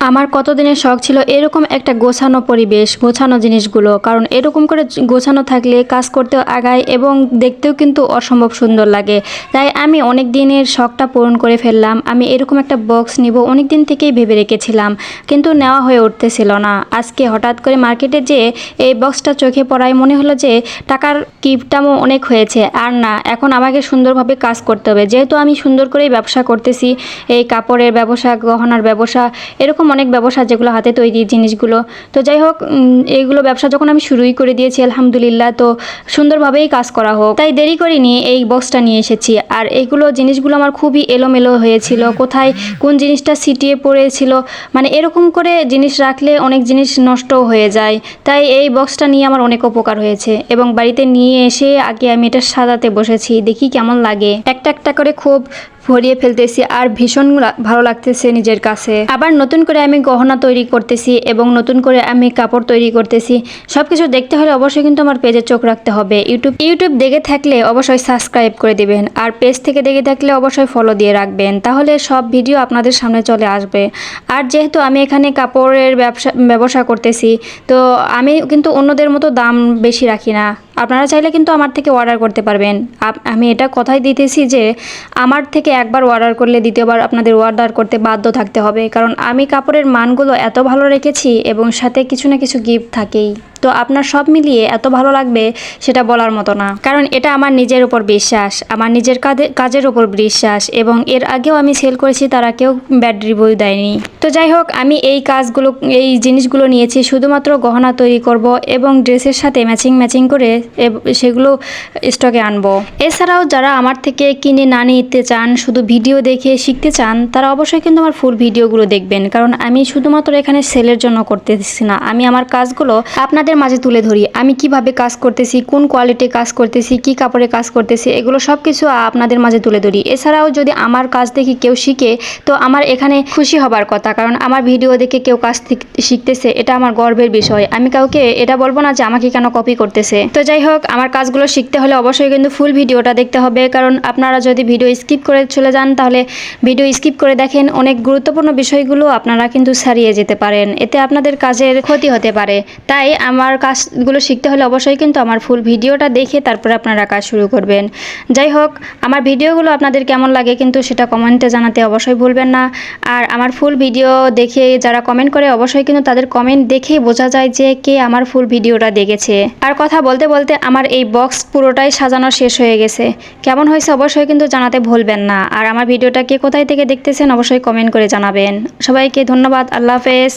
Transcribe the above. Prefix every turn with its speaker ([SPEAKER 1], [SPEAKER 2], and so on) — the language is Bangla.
[SPEAKER 1] আমার কতদিনের শখ ছিল এরকম একটা গোছানো পরিবেশ, গোছানো জিনিসগুলো। কারণ এরকম করে গোছানো থাকলে কাজ করতেও আগায় এবং দেখতেও কিন্তু অসম্ভব সুন্দর লাগে। তাই আমি অনেক দিনের শখটা পূরণ করে ফেললাম। আমি এরকম একটা বক্স নিব অনেক দিন থেকেই ভেবে রেখেছিলাম। কিন্তু নেওয়া হয়ে উঠতেছিল না। আজকে হঠাৎ করে মার্কেটে যেয়ে এই বক্সটা চোখে পড়ায় মনে হলো যে টাকার কিপটামও অনেক হয়েছে। আর না, এখন আমাকে সুন্দরভাবে কাজ করতে হবে। যেহেতু আমি সুন্দর করেই ব্যবসা করতেছি, এই কাপড়ের ব্যবসা, গহনার ব্যবসা, এরকম অনেক ব্যবসা যেগুলো হাতে তৈরি জিনিসগুলো। তো যাই হোক এইগুলো ব্যবসা যখন আমি শুরুই করে দিয়েছি আলহামদুলিল্লাহ তো সুন্দরভাবেই কাজ করা হোক। তাই দেরি করিনি এই বক্সটা নিয়ে এসেছি। আর এইগুলো জিনিসগুলো আমার খুবই এলোমেলো হয়েছিল কোথায় কোন জিনিসটা সিটিয়ে পড়েছিল মানে এরকম করে জিনিস রাখলে অনেক জিনিস নষ্টও হয়ে যায়। তাই এই বক্সটা নিয়ে আমার অনেক উপকার হয়েছে এবং বাড়িতে নিয়ে এসে আগে আমি এটা সাজাতে বসেছি দেখি কেমন লাগে। একটা একটা করে খুব ভরিয়ে ফেলতেছি আর ভীষণ ভালো লাগতেছে নিজের কাছে। আবার নতুন করে আমি গহনা তৈরি করতেছি এবং নতুন করে আমি কাপড় তৈরি করতেছি। সব কিছু দেখতে হলে অবশ্যই কিন্তু আমার পেজে চোখ রাখতে হবে। ইউটিউব ইউটিউব দেখে থাকলে অবশ্যই সাবস্ক্রাইব করে দিবেন। আর পেজ থেকে দেখে থাকলে অবশ্যই ফলো দিয়ে রাখবেন। তাহলে সব ভিডিও আপনাদের সামনে চলে আসবে। আর যেহেতু আমি এখানে কাপড়ের ব্যবসা ব্যবসা করতেছি, তো আমি কিন্তু অন্যদের মতো দাম বেশি রাখি না। আপনারা চাইলে কিন্তু আমার থেকে অর্ডার করতে পারবেন। আমি এটা কথাই দিতেছি যে, আমার থেকে একবার অর্ডার করলে দ্বিতীয়বার আপনাদের অর্ডার করতে বাধ্য থাকতে হবে। কারণ আমি কাপড়ের মানগুলো এত ভালো রেখেছি এবং সাথে কিছু না কিছু গিফট থাকেই। তো আপনার সব মিলিয়ে এত ভালো লাগবে সেটা বলার মতো না। কারণ এটা আমার নিজের উপর বিশ্বাস, আমার নিজের কাজে- কাজের উপর বিশ্বাস এবং এর আগেও আমি সেল করেছি, তারা কেউ ব্যাড রিভিউ দেয়নি। তো যাই হোক, আমি এই কাজগুলো, এই জিনিসগুলো নিয়েছি, শুধুমাত্র গহনা তৈরি করব এবং ড্রেসের সাথে ম্যাচিং ম্যাচিং করে সেগুলো স্টকে আনব। এছাড়াও যারা আমার থেকে কিনে না নিতে চান, শুধু ভিডিও দেখে শিখতে চান, তারা অবশ্যই কিন্তু আমার ফুল ভিডিওগুলো দেখবেন। কারণ আমি শুধুমাত্র এখানে সেলের জন্য করতেছি না, আমি আমার কাজগুলো আপনাদের মাঝে তুলে ধরি। আমি কীভাবে কাজ করতেছি, কোন কোয়ালিটি কাজ করতেছি, কি কাপড়ে কাজ করতেছি, এগুলো সব কিছু আপনাদের মাঝে তুলে ধরি। এছাড়াও যদি আমার কাজ দেখি কেউ শিখে, তো আমার এখানে খুশি হবার কথা, কারণ আমার ভিডিও দেখে কেউ কাজ শিখতেছে, এটা আমার গর্বের বিষয়। আমি কাউকে এটা বলব না যে আমাকে কেন কপি করতেছে। তো যাই হোক, আমার কাজগুলো শিখতে হলে অবশ্যই কিন্তু ফুল ভিডিওটা দেখতে হবে, কারণ আপনারা যদি ভিডিও স্কিপ করে চলে যান, তাহলে ভিডিও স্কিপ করে দেখেন অনেক গুরুত্বপূর্ণ বিষয়গুলো আপনারা কিন্তু ছাড়িয়ে যেতে পারেন। এতে আপনাদের কাজের ক্ষতি হতে পারে। তাই আমার কাজগুলো শিখতে হলে অবশ্যই কিন্তু আমার ফুল ভিডিওটা দেখে তারপরে আপনারা কাজ শুরু করবেন। যাই হোক, আমার ভিডিওগুলো আপনাদের কেমন লাগে কিন্তু সেটা কমেন্টে জানাতে অবশ্যই ভুলবেন না। আর আমার ফুল ভিডিও দেখে যারা কমেন্ট করে অবশ্যই কিন্তু তাদের কমেন্ট দেখেই বোঝা যায় যে কে আমার ফুল ভিডিওটা দেখেছে। আর কথা বলতে বলতে আমার এই বক্স পুরোটাই সাজানো শেষ হয়ে গেছে। কেমন হয়েছে অবশ্যই কিন্তু জানাতে ভুলবেন না। আর আমার ভিডিওটা কে কোথায় থেকে দেখতেছেন অবশ্যই কমেন্ট করে জানাবেন। সবাইকে ধন্যবাদ, আল্লাহ হাফেজ।